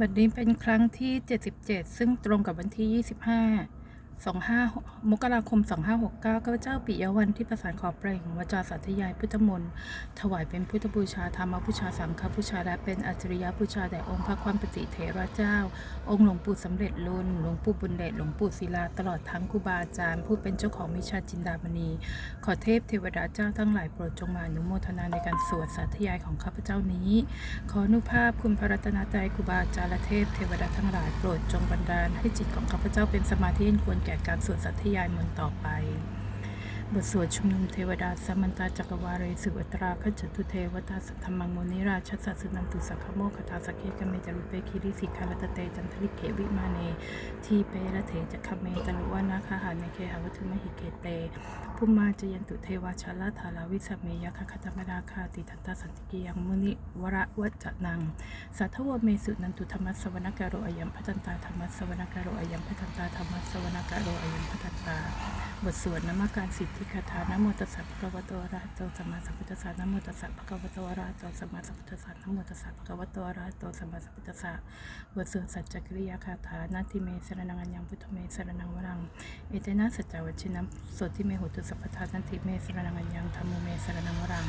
บัดนี้เป็นครั้งที่ 77 ซึ่งตรงกับวันที่ 25 25 มกราคม 2569ข้าพเจ้าปิยวันที่ประสานขอเปล่งวาจาสัตยายพุทธมนต์ถวายเป็นพุทธบูชาธรรมบูชาสังฆบูชาและเป็นอัจฉริยบูชาแด่องค์พระความปฏิเถระเจ้า องค์หลวงปู่สำเร็จลุนหลวงปู่บุญเดชหลวงปู่ศิลาตลอดทั้งครูบาอาจารย์ผู้เป็นเจ้าของวิชาจินดามณี ขอเทพเทวดาเจ้าทั้งหลายโปรดจงมาอนุโมทนาในการสวดสาธยายของข้าพเจ้านี้ ขออนุภาพคุณพระรัตนตรัยครูบาอาจารย์และเทพเทวดาทั้งหลายโปรดจงบันดาลให้จิตของข้าพเจ้าเป็นสมาธิอันควรแก่การสวดสาธยายมนต์ต่อไป บทสวดชุมนุมเทวดาสมันตาจักรวาเรสุอัตราขจตุเทวตาสัทธมังโมนิราชสัสุนันตุสักขโมคตาสกเคกเมจารุเปคิริสิกาลตเตจันทริเขวิมาเน ทีเประเถจักขเมตลุวานาคาหาในเคหาวัตุมหิเกเตภูมาจยันตุเทวชาลาธาราวิสเมยคคตมราคาติทันตาสันติกิยังมุนิวระวัจนังสัทธวเมสุนันตุธรรมสวนการโรอยัมพัตันตาธรรมสวนการโรอยัมพัตันตาธรรมสวนการโรอยัมพัตันตา บทสวดนมัการสิทธิคาถานะโมตัสสะภะคะวะโตอะระหะโตสัมมาสัมพุทธัสสะนะโมตัสสะภะคะวะโตอะระหะโตสัมมาสัมพุทธัสสะนะโมตัสสะภะคะวะโตอะระหะโตสัมมาสัมพุทธัสสะบทสวดสัจจกริยาคาถานาทิเมสรนังอัญญังพุทธเมสรนังวรัง เอเตนะสัจจวัชินัมโสติเมหุตุสัพพทานันติเมสรนังอัญญังธรรมเมสรนังวรัง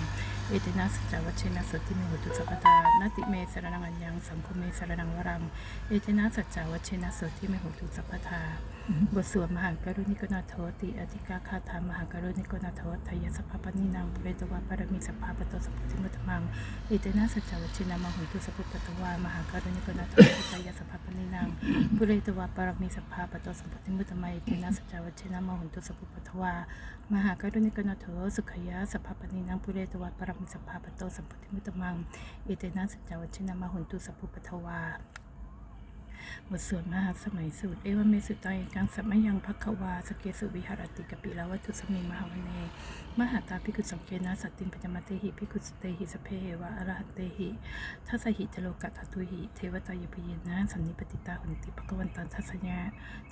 เอเตนะสัจจวัชินะโสติเมหุตุสัพพทานาติเมสรนังอัญญังสังคมเมสรนังวรัง เอเตนะสัจจวัชินะโสติเมหุตุสัพพทา บทสวดมหากรุณิกนาโทติอธิกาคาถามหากรุณิกนาโททายสภาปนินังเปตวาปรมีสภาปโตสัพพิมุตมังอิเตนะสัจจวัชินามหุนตุสัพพปตวามหากรุณิกนาโททายสภาปนินังปุเรตวาปรมีสภาปโตสัพพิมุตมังอิเตนะสัจจวัชินามหุนตุสัพพปตวามหากรุณิกนาโทสุขยะสภาปนินังปุเรตวาปรมีสภาปโตสัพพิมุตมังอิเตนะสัจจวัชินามหุนตุสัพพปตวา บทสวดมหาสมัยสูตร เอวเมสุตัยกังสัมมยังพักวาสเกสุวิหารติกปิลาวัตุสมิมหาวเนมหาตาพิกุสังเกนะสัตตินปัจมเตหิพิกุสเตหิสเพวะอรหันเตหิทัสหิจโลกัตตุหิเทวตายปิเยนะสันนิปติตาหุนติภควันตันทัสญา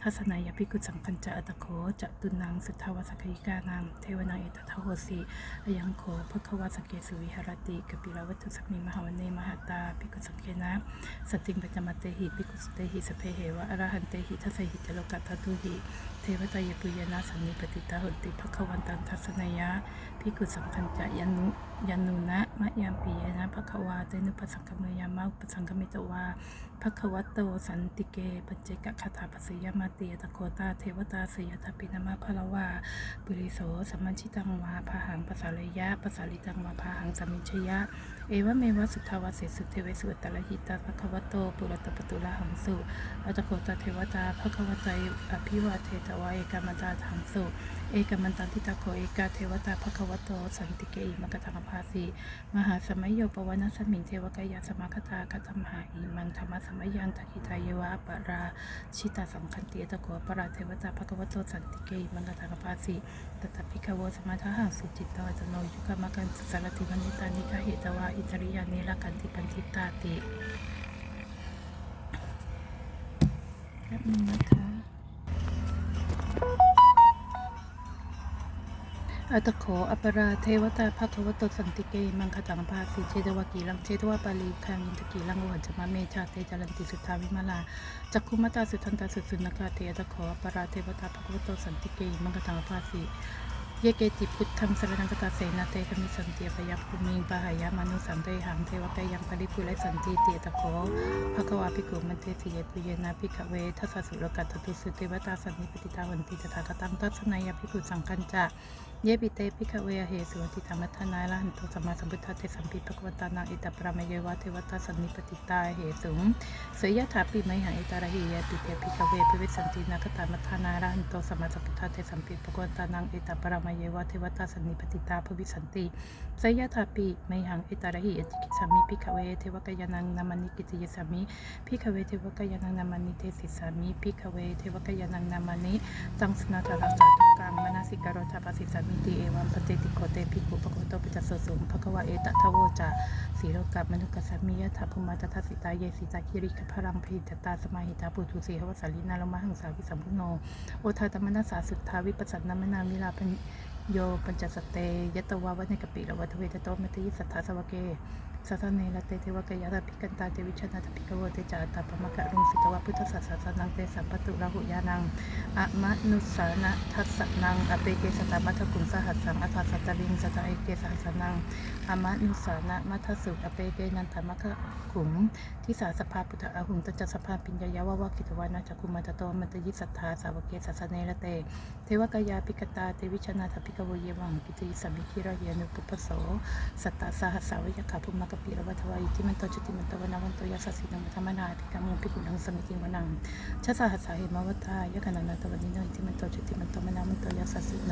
ทัสนายพิกุสังคัญจะอัตโคจะตุนังสุทธาวสกยิกานามเทวนาเอตทโหสีอยังโคภควาสเกสุวิหารติกปิลาวัตุสมิมหาวเนมหาตาพิกุสังเกนะสัตตินปัจมเตหิพิกุสเตหิสเพเหวะอรหันเตหิทัสหิจโลกัตตุหิ เทวตายปุยนะสันนิปติตาหติภควันตันทัศนยะพิกุสังคัญจะยันุยันุนะมะยามปียนะภควาเตนุปสังกเมยามะอุปสังกมิตวาภควัตโตสันติเกปัจเจกคาถาปสยมาติยตะโคตาเทวตาสยทัพพินามะพลวาปุริโสสัมมัญชิตังวาพาหังปสาเลยะปสาลิตังวาพาหังสัมมิชยะ เอวเมวะสุทธาวาเสสุเทวสุตตะละหิตาภควโตปุรตปตุลาหังสุอัตโคตาเทวตาภควตายอภิวาเทตวาเอกามันตาทังสุเอกมันตันทิตาโคเอกาเทวตาภควโตสันติเกอิมกตังภาสีมหาสมัยโยปวนาสมิงเทวกายาสมาคตาคตมหาอิมังธรรมสมัยยังทักิตายวะปราชิตาสังคันติตะโกปราเทวตาภควโตสันติเกอิมังกตังภาสีตถาภิกขโวสมาทหังสุจิตตวจโนยุกามกันสารติวันิตานิกาเหตวาอิตริยานิลกันติปันทิตาติแป๊บนึงนะคะ อัตโขอัปราเทวตาภควตสันติเก มังคตังภาสีเชตวกีลังเชตวปาลีคังยินตกีลังโอหันจมะเมชาเตจารันติสุทธาวิมาลาจักคุมตาสุทันตาสุสุนกาเตอัตโขอัปราเทวตาภควตสันติเก มังคตังภาสี ยเกติพุทธังสรนังกตาเสนาเตกมิสันติปยัพภูมิงปะหายามนุสันเตหังเทวกายังปริปุไรสันติเตตะโขภควาภิกขุมันเตสิเยปุเยนาภิกขเวทัสสุรกัตตุสุเทวตาสันนิปติตาวันติตถาคตังตัสนายภิกขุสังคัญจะ เยปิเตปิคะเวเหสุติธรรมทนายละหันโตสัมมาสัมพุทธเทสัมปิปะกวตานังอิตาปรามเยวะเทวตาสันนิปติตาเหสุงเสยยะถาปิไมหังอิตาระหิเยปิเตปิคะเวปิวิสันตินาคตามทนายละหันโตสัมมาสัมพุทธเทสัมปิปะกวตานังอิตาปรามเยวะเทวตาสันนิปติตาภวิสันติเสยยะถาปิไมหังอิตาระหิเยติกิสามิปิคะเวเทวกายานังนามานิกิติยสามิพิคะเวเทวกายานังนามานิเตสิสามิพิคะเวเทวกายานังนามานิจังสนาตาราสาตุกังมนาสิการทาปสิสามิติเอวัมปเตติโกเตภิกขุปะโกโตปิจัสสะสุงภควะเอตทะโวจาสีโลกับมนุกัสสมิยะถาภุมาตทัสสิตาเยสิตาคิริกพรังพิจตาสมาหิตาปุถุสีหวสาลินาลมหังสาวิสัมพุโนโอทาตมนัสสาสุทธาวิปัสสนามนามิลาปโยปัญจสเตยตวาวันกปิระวัตเวทโตมัตยิสัทธาสวเก สัทเนละเตเทวกยาตพิกันตาเตวิชนาตพิกโวเตจาตาปมะกะรุงสิกวะพุทธสัสสนังเตสัมปตุราหุยานังอะมะนุสานะทัสสนังอเปเกสตามัทกุงสหัสสังอัฏสัตตลิงสตาเอเกสหัสสนังอะมะนุสานะมัทสุอเปเกนันทมะกะขุมทิสาสภาปุตตะอาหุงตัจจสภาปิญญายาวะวะกิตวานาจักุมาตโตมัตยิสัทธาสาวเกสัสเนละเตเทวกายาปิกตาเตวิชนาทพิกโวเยวังกิติสัมมิคิระเยนุปุปโสสัตตาสหัสสาวยขาภุมกปีระวัทวายิทิมันโตจุติมันตวนาวันโตยาสสสินังธรรมนาภิกามุภิกุลังสมิกิวนังชาสหัสสาเหมวัตายขณานาตวันนิโนยิทิมันโตจุติมันตมนาวันโตยาสสสิโน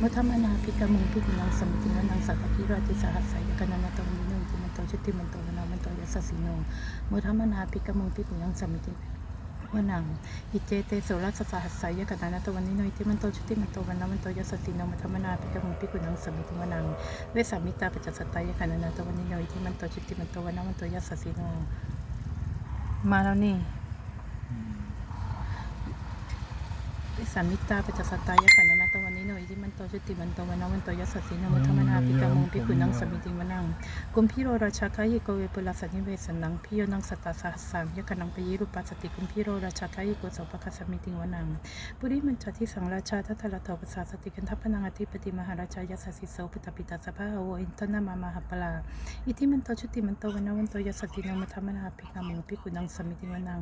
มุธรรมนาภิกามุภิกุลังสมิกิวนังสัตติราติสหัสสายขณานตวันนิโนยิทิมันโตจุติมันตวนาวันโตยาสสสิโนมุธรรมนาภิกามุภิกุลังสมิกิ วนังอิเจเตโสรัสสหัสสายกนานาตวันนี้โนยที่มันโตชุติมันโตวันนามันโตยสตินมัธรรมนาปิกมุปิกุนังสมิติวนังเวสามิตาปัจจสตายกนานาตวันนี้โนยที่มันโตชุติมันโตวันนามันโตยสติโนมาแล้วนี่ เวสามิตาปัจจสตายกนานาตวันนี้โนยที่มันโตชุติมันโตวันนามันโตยสตินมัธมนาปิกมุปิกุนังสมิติวนังกุมพิโรราชาคายโกเวปุลาสันิเวสนังพิโยนังสตตาสหัสสังยกนังปยิรุปัสติกุมพิโรราชาคายโกโสปะคัสมิติงวนังปุริมันจาที่สังราชาทัตละโตปัสสาสติกันทัพพนังอธิปติมหาราชายสัสสิโสปตปิตาสภาโวอินทนามามหปลาอิทิมันโตชุติมันโตวันนวันโตยสตินมัธมนาภิกามุภิกุนังสมิติวนัง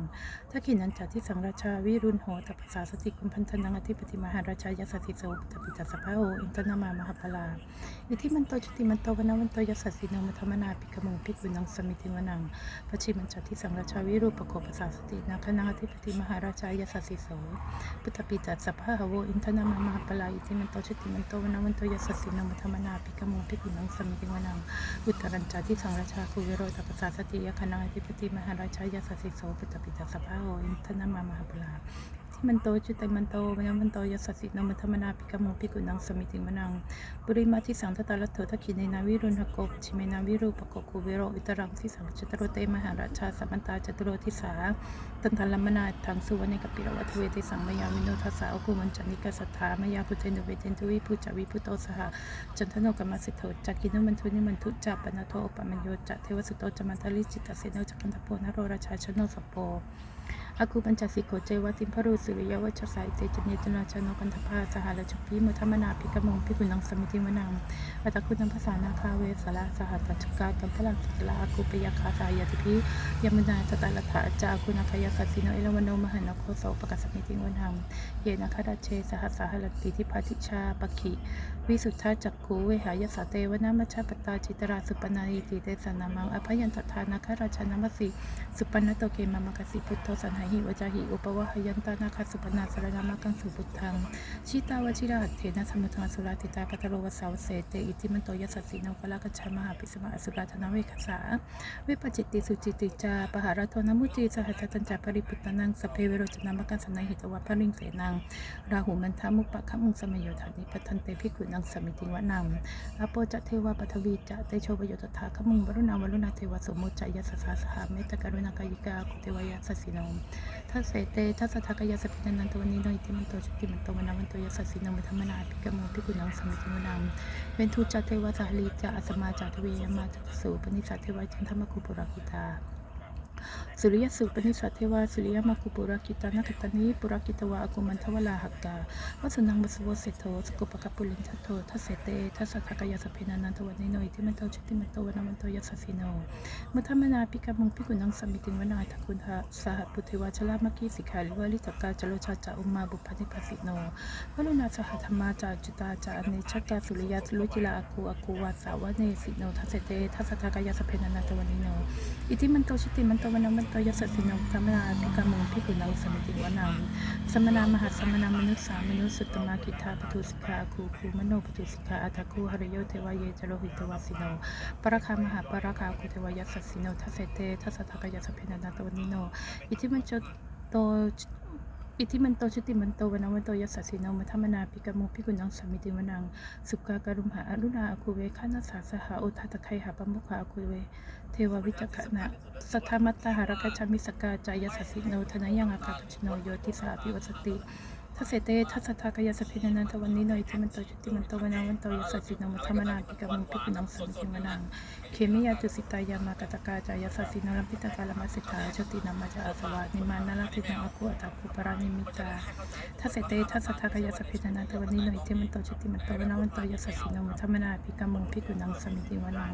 ทักขินันจาที่สังราชาวิรุณโหตปัสสติกุมพันธนังอธิปติมหาราชายสัสสิโสตปิตาสภาโวอินทนามามหาปลาอิทิมันโตจุติมันโตวันนวันโตยัสสิโนมัทมนาปิกมุงปิกุนังสมิติวนังปัจฉิมันจัติสังราชาวิรูปโคปสาสตินาคณาธิปติมหาราชายัสสิโสพุทธปิตัสสะพะโวอินทนามามหาปลาอิทิมันโตจุติมันโตวันนวันโตยัสสิโนมัทมนาปิกมุงปิกุนังสมิติวนังอุตตรัญจัติสังราชาคุวิโรตปสาสติยคณาธิปติมหาราชายัสสิโสพุทธปิตัสสะพะโวอินทนามามหาปลา มันโตจุตัยมันโตวันมันโตยัสสสินมัธรรมนาปิกามุปิกุนังสมิติมนังปุริมาที่สังทตาลโถทักขิเนนาวิรุณหกปชิเมนาวิรูปกกุเวโรอิตรังที่สังจตโรเตมหาราชาสัมมันตาจตโรทิสาตันทัลลมนาทังสุวรรณกปิรวัตเวติสังมยาวิโนทัสสาอกุมันจันิกสัทธามยาพุเจนุเวเจนทุวิพุจาวิพุโตสหจันทโนกรรมสิทโธจักินุมันทุนิมันทุจัปปนโทอปมัญโยจัเทวสุโตจมันทลิจิตเสโนจักันตโพนโรราชาชโนสปโป อากูปัญจสิโขเจวะติมพรูสุริยวัชสายเตจเนตนาชนกันทภาสหราชพีมุธมนาภิกมงพิกุนังสมิติวนังอัตคุณัมภาษานาคาเวสละสหัตถกาตัมพลังสลาอากูปยาคาสายาติพียมุนาจตาลถาจากุณคยาสัสสิโนเอลวโนมหันโคโสปกัสสมิติวนังเยนะคาราเชสหัสสหรติทิพาทิชาปคิวิสุทธาจักกูเวหายสาเตวนามัชฌปตาจิตราสุปนาอิติเตสนามังอภยันตทานาคาราชนามสีสุปนโตเกมามกสิพุทโธสันหหิวจาหิอุปวะหยันตานาคาสุปนาสรณามากังสุพุทังชิตาวชิราหัตเถนะสมุทังสุราติตาปัตโรวสาวเสเตอิติมันโตยัสสสิโนกลากัจฉามหาปิสมาอสุราธนาเวคสาเวปจิตติสุจิติจาปหารโทนมุจีสหัตตัญจาปริปุตตนังสเพเวโรจนามากังสนัยหิตวะพริงเสนังราหูมันทามุปะขมุงสมโยธานิปัทันเตพิกุนังสมิติวะนังอโปจะเทวะปัทวีจะเตโชปโยตถาขมุงวรุณาวรุณาเทวสมุจจะยัสสะสหเมตตกรุณากายิกาคุเทวยัสสสิโนทัสเสตทัสสะทากยาสปินันนันตวันนี้โนอิติมันโตจุติมันโตมนาวันโตยัสสสิโนมัธรรมนาภิกโมพิกุนังสมิติวนังเวนทูจะเทวะสาลีจะอัสมาจัตเวยมาจัตสูปนิสัตเทวะจันทมกุปุราคิตา สุริยสุปนิสัตเทวาสุริยมาคุปุรากิตานักตานิปุรากิตวะอากุมันทวลาหักกาวัสนังวสวเสโทสกุปกปุลินทัตโททัสเสเตทัสสะทากาสเพนันนันทวันนิโนอิทิมันโตชุติมันโตวันมันโตยัสสิโนมุทัมนาปิกามุงพิกุนังสมิติวนาทักุณทะสหปุเทวาชลามกีสิกขาลิวาลิตกาจโลชาจาอุมาบุพนิปัสสิโนวลุนาสหธรรมาจาจุตาจาเนชกาสุริยะลุจิลาอากูอากูวาสาวะเนสิโนทัสเสเตทัสสะทากาสเพนันนันทวันนิโนอิติมันโตชิติมันโตวันมันตยสสสินงสัมนาพิกามุงพิกุนังสมิติวนังสมนามหาสมนามนุษสามนุษสุตมากิทาปทุสิกาคูคูมโนปทุสิกาอัตคูหริโยเทวายเยจโรหิตวาสิโนปรคามหาปรคาคุเทวายัสสสิโนทัสเตทัสสะทากายสเพนันตวนิโนอิทิมันจโต อิทิมันโตชติมันโตวันวันโตยัสสิโนมัทมนาปิกามุพิกุนังสมิติวนังสุกาการุมหาอรุณาอคุเวขานาสาสหาโอทัตไคหาปมุขาอคุเว เทววิจักขณะสัทธามัตตาหารกชามิสกาจายสสสิโนธนยังอากาปชิโนโยติสาภิวสติ ทัสเสเตทัสสะทากายสพเพนันทวันนี้หน่อยที่มันโตจุติมันโตวนาวันโตยสัสสินมุธรรมนาปิกามุปิกุนังสัมจิมนังเคมิยาตุสิตายามากตกาจายสัสินารัมพิตกาลมัสสิทาชตินามาจาสวะนิมานาลทินังอกุอัตาคุปรานิมิตาทัสเสเตทัสสะทากายสพเพนันทวันนี้หน่อยที่มันโตจุติมันโตวนาวันโตยสัสสินมุธรรมนาปิกามุปิกุนังสัมจิมนัง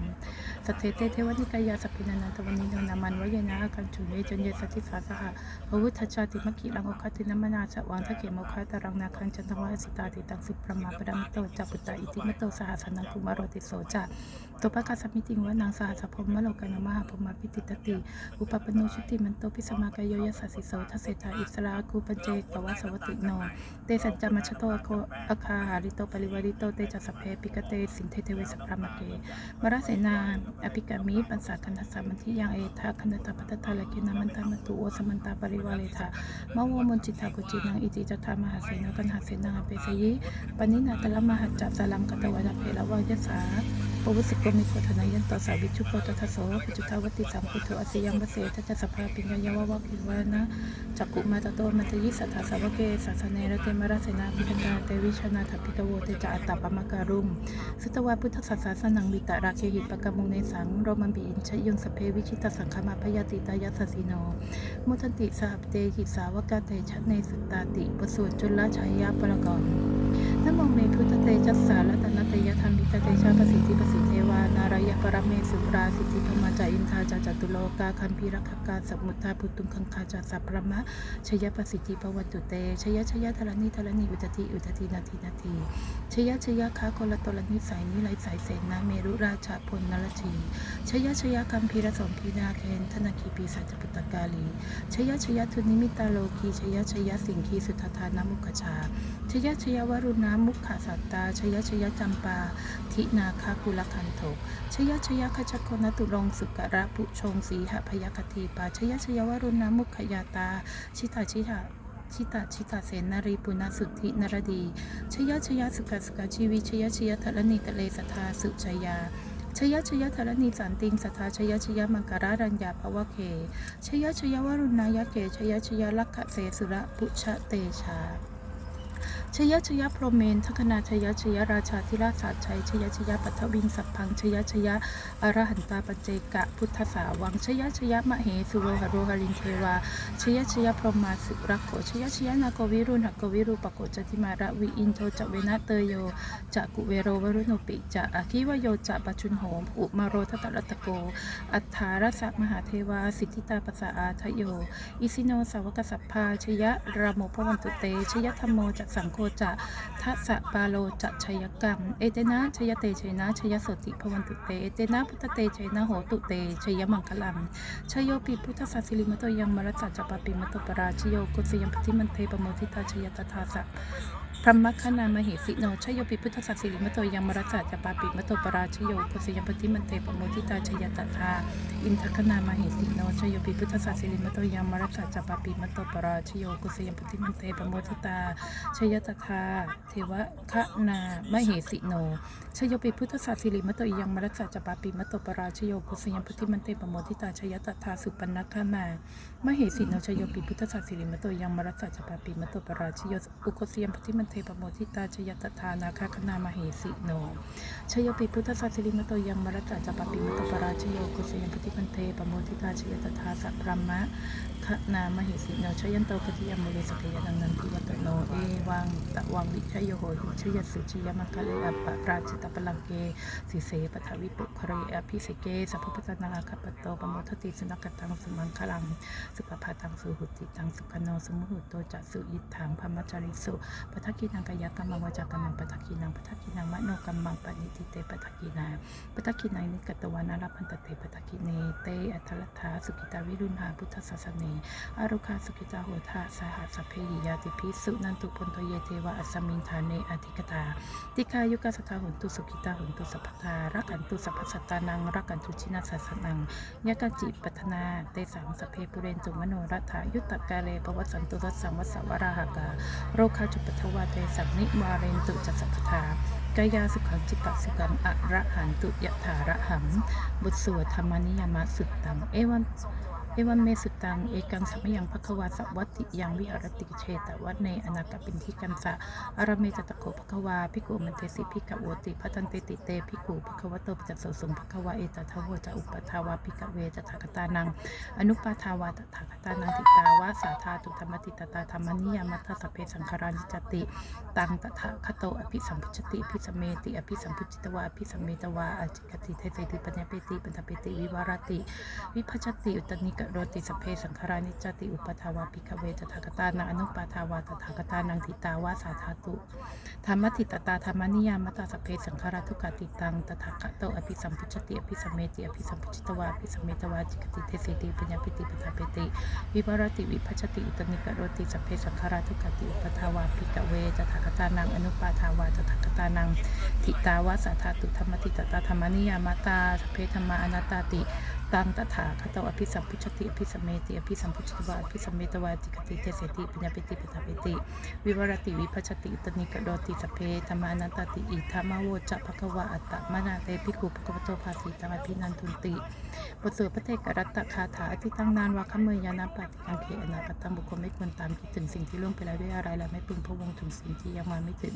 สเทเตเทวนิกายาสพเพนันทวันนี้นามันวยนะอาคันจุเนจนเยสติสาสหะพวุฒชาติมกิลังโอคตินมนาจวังทะเกมโอคาตรังนาคังจันทวาสิตาติตังสุประมาปดัมโตจัปุตตาอิติมโตสหัสนังกุมารติโสจะ ตัวปะกาสมิติงวานางสหัสพรหมโลกานามหาพมาปิติตติ อุปปโนชุติมันโตปิสมากายโยยัสสิโสทัสเสธาอิสราคูปัญเจกวาสวัติโน เตสัจจามัชโตอโคอคาหาริโตปริวาริโตเตจัสเพปิกเตสินเทเทเวสพรามเกมราเสนาอภิกามิปัสสาคันทัสสามันทิยังเอทาคันตาปัตตาลเกนามันตามันตุโอสมันตาปริวาเลทามะวมนจิตากุจินังอิติจทามหาเสนากันหาเสนาเปสยิปนินาตละมหัจจสลังกตวะเพลวายสาปวุสิโกมิโกธนายันต่อสาวิชุโกตทัสโสปิจุทาวติสัมพุทโธอสิยังวเสทัจสภาปิญญาวะวะกิวานะจักกุมาตโตมัตยิสัทธาสาวเกสัสเนระเตมราเสนาพิทันดาเตวิชนาถพิกโวเตจาอัตตปมะการุมสุตวาพุทธศาสสนังวิตาราเคหิปกมุงในสังโรมันบีอินชยงสเพวิชิตสังคมาพยาติตายาสสิโนมุทันติสาเตหิสาวกาเตชะในสุตตาติปสูตรจุลชายาปรกรนโมเมพุทธเตจัสสารัตนเตยธรรมิตเตชาประสิทธิประสิทธิเทววานารายปรเมสุราสิทธิพมาจาอินทาจาจตุโลกาคัมพีรคกกาสมุทธาพุตุงคังคาจาสัพพรมะชยประสิทธิปวัตตุเตชยชยธรณีธรณีอุตติอุตตินาทีนาทีชยชยคาคนละตรนิสัยนิไลสายเสนาเมรุราชาพลนรชีชยชยกัมพีรสมพีนาเคนธนคีปีสัจปุตตกาลีชยชยทุนิมิตาโลกีชยชยสิงคีสุทธานามุขชาชยชยวรุณามุขสัตตาชยชยจำปาทินาคากุลคันโทชยชยขจโคนตุรงสุกระปุชงสีหพยคตีปาชยชยวรุณมุขยาตา ชิตาชิตาชิตาชิตาเสนารีปุณสุทธินรดี ชยชยสุขสุขชีวิชยชยธรณีกะเลสทาสุชยาชยชยธรณีสันติงสทาชยชยมังการารัญญาภวะเค ชยชยวรุณายเกชยชยลักขเสสุระปุชเตชา ชยชยพรหมเมนทคนาชยชยราชาธิราชสาชัยชยชยปัทวิงสัพพังชยชยอรหันตาปเจกะพุทธสาวังชยชยมะเหสุโรหโรหรินเทวาชยชยพรหมาสุรักโขชยชยนาโกวิรุณหกวิรูปโกจติมาระวิอินโทจเวนะเตโยจะกุเวโรวรุโนปิจะอคิวโยจะปัจุนโหมอุมาโรทตรัตโก อัฏฐารสมหาเทวาสิทธิตาปสาอาทโย อิสิโนสาวกสัพพาชยะรามโมพวันตุเตชยธรรมโมจะสังโฆจะทัสสะปาโลจะชยกรรมเอเตนะชยเตชยนะชยสติพวันตุเต เอเตนะพุทธเตชยนะโหตุเตชยมังคลังชโยปิพุทธสัสสิลิมโตยังมรัสสะจปาปิมโตปราชโยกุสยมปฏิมันเทปโมทิตาชยตถาสะ พระมัคคณามหิสิโนชโยปิพุทธสัสสิลิมโตยังมรัสสะจปาปิมโตปราชโยกุสยมปฏิมันเทปโมทิตาชยตถาอินทคณามหิสิโนชโยปิพุทธสัสสิลิมโตยังมรัสสะจปาปิมโตปราชโยกุสยมปฏิมันเทปโมทิตาชยตถาเทวคนามหิสิโนชโยปิพุทธศาสิริมโตยังมรัสสะจปาปิมโตปราชโยกุสยมพุทธิมันเตปโมทิตาชยตถาสุปันนคามามเหสิโนชโยปิพุทธศาสิริมโตยังมรัสสะจปาปิมโตปราชโยอุกสยมพุทธิมันเตปโมทิตาชยตถานาคาคณามเหสิโนชโยปิพุทธศาสริมโตยังมรัสสะจปปิมตปราชโยกุสยมพุทธิมันเตปโมทิตาชยตถาสัพพรมะคณามเหสิโนชยันโตกติยมโมเลสกยนังนันทิวัตโนเอวังตะวังวิชยโหหิชยสุจิยมังคะเลอปะราชิตปลังเกสิเสปทวิปุคเรอภิสิเกสัพพพุทธนาคาปโตปโมทติสนักตังสุมังคลังสุปภาตังสุหุติตังสุขโนสมุหุโตจะสุยิทังพมจริสุปทักินังกายกรรมังวจากรรมังปทักกินังปทักกินังมโนกรรมังปณิทิเตปทักกินาปทักกินังนิกตวานาลพันตเตปทักกิเนเตอัทลัทธาสุกิตาวิรุณหาพุทธศาสเนอารุคาสุกิตาโหทาสหัสเพหิยาติพิสุนันตุพนโตเยเทวะอัสมินทานเนอธิกตาติคายุกสทาหุนตุสุขิตาหุนตุสัพพทารักขันตุสัพพสัตตานังรักขันตุชินาสัสนังยะกจิปัฒนาเตสังสเพปุเรนตุมโนรัฐายุตตกาเลปวัสสันตุรัสสังวัสวราหากาโรคาจุปทวาเตสังนิวาเรนตุจัสสัพทากายาสุขังจิตตสุขังอะระหันตุยะถาระหัมบุตรสวดธรรมนิยามสุดตังเอวัน เอวัมเมสุตัง เอกังสัมยังภควาสวัตติยังวิหารติเชตวัดในอนาคปินทิกันสะอารเมจตะโกภควาพิกุมันเตสิพิกะโวติพัตันเตติเตพิกุภควโตปัจจโสสงภควาเอตทาวจะอุปทาวาพิกะเวจตถาคตานัง อนุปาทาวาตถาคตานังติตาวาสาธาตุธรรมติตตาธรรมนิยามัตถสเพสังขารานิจติ ตังตถาคโตอภิสัมพุชติอภิสมเมติอภิสัมพุจิตวาอภิสัมเมตวาอจิกติเทเสติปัญญาเปติปัญญาเปติวิวารติ วิพัชติอุตนิกโรติสเพสังขารานิจติอุปทาวาปิกเวตถาคตานังอนุปาทาวาตถาคตานังทิตาวาสาธาตุธรรมติตตาธรรมนิยามตตาสเพสังขาราทุกติตังตถาคโตอภิสัมพุชติอภิสัมเมติอภิสัมพุจิตวาอภิสัมเมตวาจิกติเทเสติปัญญาเปติปัญญาเปติวิวรติวิพัชติอุตนิกโรติสเพสังขาราทุกติอุปทาวาปิกเวตถาคตานังอนุปาทาวาตถาคตานังทิตาวาสาธาตุธรรมติตตาธรรมนิยามตาสเพธรรมาอนัตตา ตังตถาคตอภิสัมพุชติอภิสัมเมติอภิสัมพุชิวาอภิสัมเมตวาจิกติเทเสติปัญญาเปติปัฏฐาเปติ วิวรติวิพัชติอุตนิกโดติสเพธรรมานันตติอิธรรมโวจะภควาอัตตมนาเตปิกุภควโตภาสีตังอภินันทุนติบทสวดพระเทกรัตตคาถาอธิตั้งนานวาคเมยานาปฏิกังเขอนาคตังบุคคลไม่ควรตามคิดถึงสิ่งที่ล่วงไปแล้วด้วยอะไรและไม่พึงพะวงถึงสิ่งที่ยังมาไม่ถึง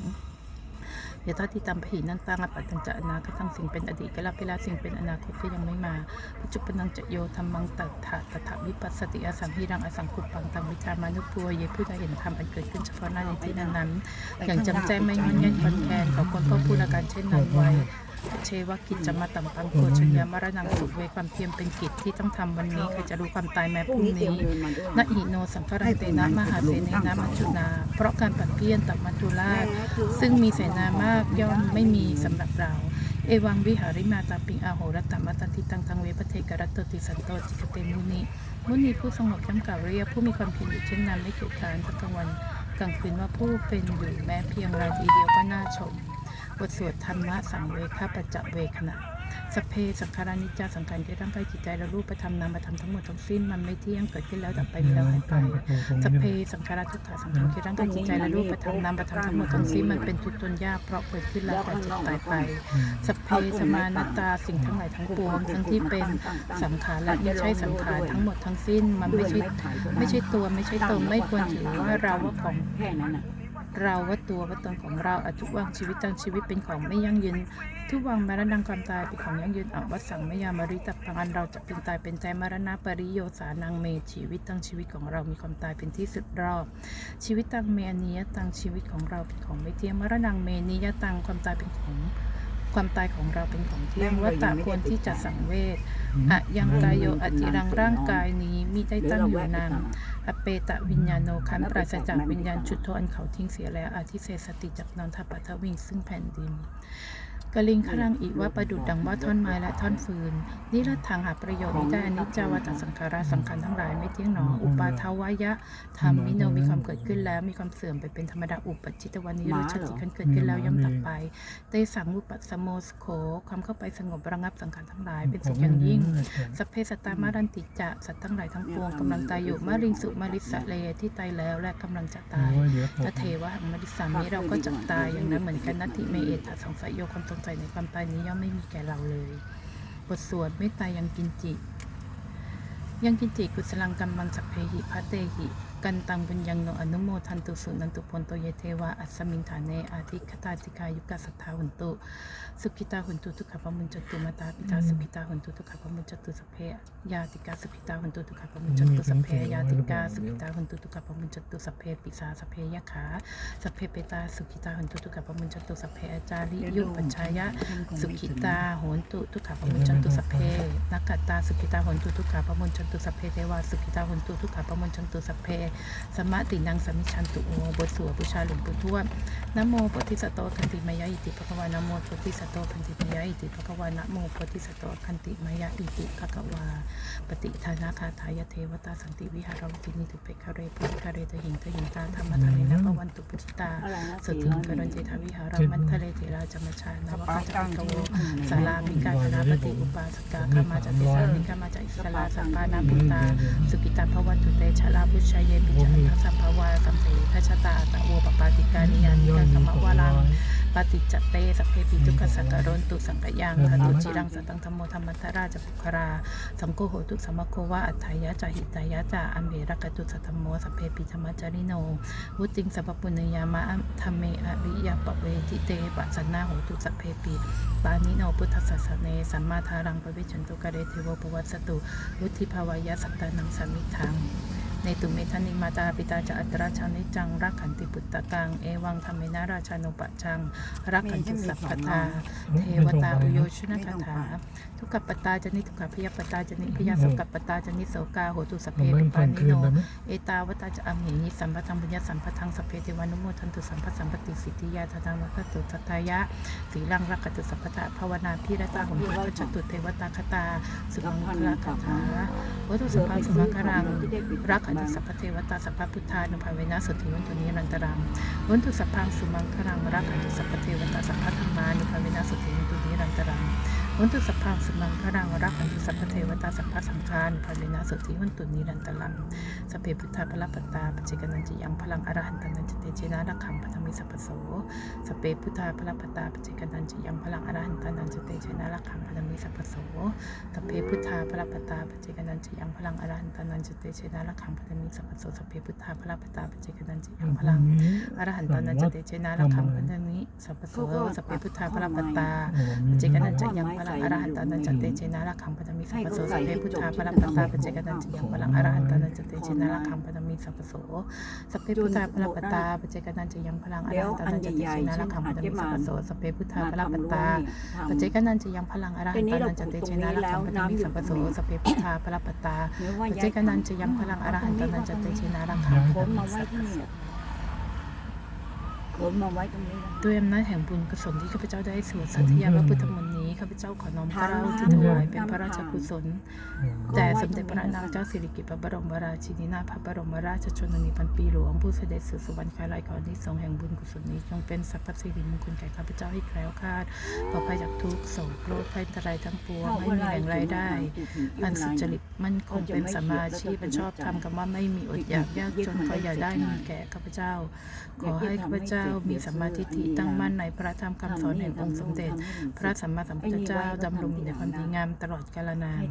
อยะทาติตามผีนั่นตังอปัตตังจะอนาคตังสิ่งเป็นอดีตกะลาเปลาสิ่งเป็นอนาคตก็ยังไม่มาปัจจุบันังจะโยธรรมังตัถาตถาวิปัสสติอสังหิรังอสังคุปังตังวิชามานุปัวเยผู้ใดเห็นธรรมอันเกิดขึ้นเฉพาะหน้าในที่นั้นๆอย่างจำใจไม่งอนยันคอนแคนขอคนก็พูดอาการเช่นนั้นไว้เชวากิจจะมาตัมปังโคชัญญามรณังสุเวความเพียรเป็นกิจที่ต้องทำวันนี้ใครจะรู้ความตายแม้พรุ่งนี้นะอิโนสัมภารันเตนะมหาเสนนะมัจจุนา เพราะการปัดเพี้ยนตับมัจจุราชซึ่งมีเสนามากย่อมไม่มีสำหรับเรา เอวังวิหาริมาตาปิงอาโหรตตมัตติตัง ทังเวปเทกรัตตติสันโตจิกเตมุนิมุนีผู้สงบย่ำกล่าวเรียกผู้มีความเพียรอยู่เช่นนั้นไม่เกียจคร้านทุกลางวันกลางคืนว่าผู้เป็นอยู่แม้เพียงรายเดียวก็น่าชม บทสวดธรรมะสังเวคปัจจเวขณะ สเพสังขารานิจจาสังขารที่ร่างกายจิตใจและรูปธรรมนามธรรมทั้งหมดทั้งสิ้นมันไม่เที่ยงเกิดขึ้นแล้วดับไปมีแล้วหายไปสเพสังขาราทุกขาสังขารที่ร่างกายจิตใจและรูปธรรมนามธรรมทั้งหมดทั้งสิ้นมันเป็นทุกข์ทนยากเพราะเกิดขึ้นแล้วแต่จิตตายไปสเพสมานัตตาสิ่งทั้งหลายทั้งปวงทั้งที่เป็นสังขารและไม่ใช่สังขารทั้งหมดทั้งสิ้นมันไม่ใช่ไม่ใช่ตัวไม่ใช่ตนไม่ควรถือว่าเราว่าของแค่นั้นน่ะ เราว่าตัวว่าตนของเราอทุกวังชีวิตตั้งชีวิตเป็นของไม่ยั่งยืน ทุกวังมรณะความตายเป็นของยั่งยืนอวัสังมยามาริตับพังอันเราจะเป็นตายเป็นใจมรณะปริโยสานังเมชีวิตตั้งชีวิตของเรามีความตายเป็นที่สุดรอบ ชีวิตตังเมอนียตังชีวิตของเราเป็นของไม่เที่ยงมรณะเมนียตังความตายเป็นของ ความตายของเราเป็นของเที่ยงวัตตะควรที่จะสังเวชอะยังกายโยอจิรังร่างกายนี้มิได้ตั้งอยู่นานอเปตะวิญญาโนคันปราศจากวิญญาณชุดโทอันเขาทิ้งเสียแล้วอาทิเศษสติจากนอนทับปัทวิงซึ่งแผ่นดิน กลิงขรังอีกว่าประดุดดังว่าท่อนไม้และท่อนฟืน นิรัตทางหาประโยชน์มิได้อนิจจาวัตสังขาราสังขารทั้งหลายไม่เที่ยงหนอ อุปาทาวายะธรรมมิโนมีความเกิดขึ้นแล้วมีความเสื่อมไปเป็นธรรมดาอุปจิตวันนิรุชติขันเกิดขึ้นแล้วย่อมดับไปเตสังมุปัสสโมสโขความเข้าไปสงบระงับสังขารทั้งหลายเป็นสุขอย่างยิ่งสัพเพสัตตามารันติจะสัตว์ทั้งหลายทั้งปวงกำลังตายอยู่มาริงสุมาริสะเลที่ตายแล้วและกำลังจะตายตเทวะหังมาริสามิเราก็จะตายอย่างนั้นเหมือนกันนัตติเมเอตสงสัยโยความสงสัยในความตายนี้ย่อมไม่มีแก่เราเลย บทสวดไม่ตายยังกินจิ ยังกินจิกุสลังกัมมังสัพเพหิพระเตหิ กันตังบุญยังโนอนุโมทันตุสุนันตุพลโตเยเทวะอัสมินฐานเนอาทิคตาติกายุกาสัทธาหุนตุสุขิตาหุนตุทุกขปมุญจตุมาตาปิตาสุขิตาหุนตุทุกขปมุญจตุสเพยาติกาสุขิตาหุนตุทุกขปมุญจตุสเพยาติกาสุขิตาหุนตุทุกขปมุญจตุสเพปิสาสเพยะขาสเพเปตาสุขิตาหุนตุทุกขปมุญจตุสเพอาจาริยุปัญชายะสุขิตาโหนตุทุกขปมุญจตุสเพนักกตาสุขิตาโหนตุทุกขปมุญจตุสพเพเทวาสุขิตาโหนตุทุกขปมุญจตุสเพสมะตินังสมิชันตุโอบทสวดบูชาหลวงปู่ทวดนะโมโพธิสัตว์โตคันติมายะอิติภควานะโมโพธิสัตว์โตคันติมายะอิติภควานะโมโพธิสัตว์โตคันติมายะอิติภควาปฏิทานาคาทายเทวตาสันติวิหารวิตินิทุเปกะเรปุริกะเรตหิงตหิงตาธรรมทาเนนะภวันตุปุจิตาอะไรนะสุติงกรันเจทาวิหารามันทะเลเถราจมชานวกาจักรโวสารามิกาคณาปฏิอุปาสกาขามาจากเทสานิกามาจากอิสลาสัปปานาปิตาสุกิตาภวันตุเตชะลาพุชยเยปิจาทัสสัมภวาสัมเพทัชตาตะโวปปาติกานิยานิกากรรมวารังปฏิจจเตสัพเพปิทุกขสังกรนตุสังกยังคตุจิรังสตังธรรมโมธรรมัทราชปุคราสังโฆโหตุสัมมโควะอัฏฐายะจาหิตายะจาอัมเบรกตุสัทธมโมสัพเพปิธรรมจริโนวุติงสัพปุญญามะธรรมเมอริยปเวทิเตปะสันนาโหตุสัพเพปิปานิโนพุทธสัสเนสัมมาทารังปวิชันตุกะเรเทวปวัสสตุวุธิภาวายะสัตตานังสามิทัง ในตุเมธานิมาตาปิตาจะอัตราชานิจัง รักขันติปุตตะกัง เอวังธรรมเมนาราชานุปะชัง รักขันติสัพพทาเทวตาอุโยชุนคาถา ทุกขปตาจนิทุกขพยปตาจนิพยาสุขปตาจนิโสกาโหตุสพเพมันปิไม่ปาผ่านนิคืโนนได้ไหมเอตาวตาจะอัมเหนิสัมปทังบุญญาสัมปทังสพเพเทวานุโมทันตุสัมปสัมปติสิทธิยาทานังวัตตุสัทธายะสีลังรักขตุสัพพทาภาวนาพิรตาของพระจตุเทวตาคตาสุมังคลาคาถาวัตถุสัพพังสุมังคลังรักขันนุสัพพเทวตาสัพพพุทธานุภาเวนะสุทิวันตุนิรันตรังวันตุสัพพังสุมังคลังรักขันตุสัพพเทวตาสัพพธรรมานุภาเวนะสุทิวันตุนิรันตรัง วันตุสัพพังสุมังคลังรักขันติสัพพเทวตาสัพพสังฆานุภาเวนะสุทธิวันตุนิรันตรังสเพพุทธาพละปตาปจเจกนันจิยังพลังอรหันตันันจเตเจนะรักขังปฐมิสัพโสสเพพุทธาพละปตาปจเจกนันจิยังพลังอรหันตันันจเตเจนะรักขังปฐมิสัพโสสเพพุทธาพละปตาปจเจกนันจิยังพลังอรหันตันันจเตเจนะรักขังปฐมิสัพโสสเพพุทธาพละปตาปจเจกนันจิยังพลังอรหันตานันจเตเจนะรักขังพันธมิสัพโสสเพพุทธาพระปตาปเจกนันจะยังพลังอรหันตานันจเตเจนะรักขังพันธมิสัพพโสสพเพพุทธาพระปัตตาปเจกนันจะยังพลังอรหันตานันจเตเจนะรักขังพันธมิสัพพโสสพเพพุทธาพระปัตตาปเจกนันจะยังพลังอรหันตานันจเตเจนะรักขังพันธมิสัพพโสสพเพพุทธาพระปัตตาปเจกนันจะยังพลังอรหันตานันจเตเจนะรักขังพันธมิสัพพโสสพเพพุทธาพระปัตตาปเจกนันจะยังพลังอรหันตานันจเตเจนะรักขังขพันนธมามิไว้สัพพที่โสนี่ ขนมาไว้ตรงนี้นะด้วยอำนาจแห่งบุญกุศลที่ข้าพเจ้าได้สวดสัตยาพระพุทธมนต์นี้ข้าพเจ้าขอน้อมเกล้าที่ถวายเป็นพระราชกุศลแต่สมเด็จพระนางเจ้าสิริกิติ์พระบรมราชินีนาถพระบรมราชชนนีพันปีหลวงผู้เสด็จสู่สวรรคาลัยขอที่ทรงส์แห่งบุญกุศลนี้จงเป็นสัพพสิริมงคลแก่ข้าพเจ้าให้แคล้วคลาดปลอดภัยจากทุกข์โศกโรคภัยอันตรายทั้งปวงไม่มีแหล่งรายได้อันสุจริตมั่นคงเป็นสมมาอาชีพเป็นชอบธรรมคำว่าไม่มีอดอยากยากจนก็อย่าได้มีแก่ข้าพเจ้า ขอให้ข้าพเจ้ามีสัมมาทิฏฐิตั้งมั่นในพระธรรมคำสอนแห่งองค์สมเด็จ พระสัมมาสัมพุทธเจ้าดำรงอยู่ในความดีงามตลอดกาลนาน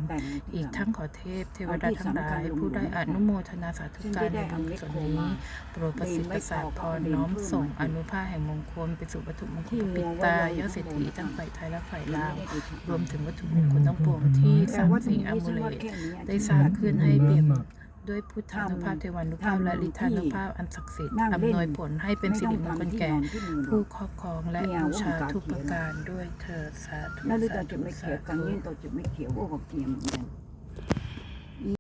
อีกทั้งขอเทพเทวดาทั้งหลายผู้ได้อนุโมทนาสาธุการในบุญกุศลนี้โปรดประสิทธิ์ประสาทพรน้อมส่งอนุภาพแห่งมงคลไปสู่วัตถุมงคลปิตายอดเศรษฐีทั้งฝ่ายไทยและฝ่ายลาว รวมถึงวัตถุมงคลทั้งปวงที่สามสิ่งอมูเลตได้สร้างขึ้นให้เปรียบ ด้วยพุทธานุภาพเทวานุภาพและฤทธานุภาพอันศักดิ์สิทธิ์อำนวยผลให้เป็นสิริมงคลแก่ ผู้ครอบครองและบูชาทุกประการด้วยเธอสาธุแล้วดูตอสานจุธุดไม่สาเขียวกลางธุ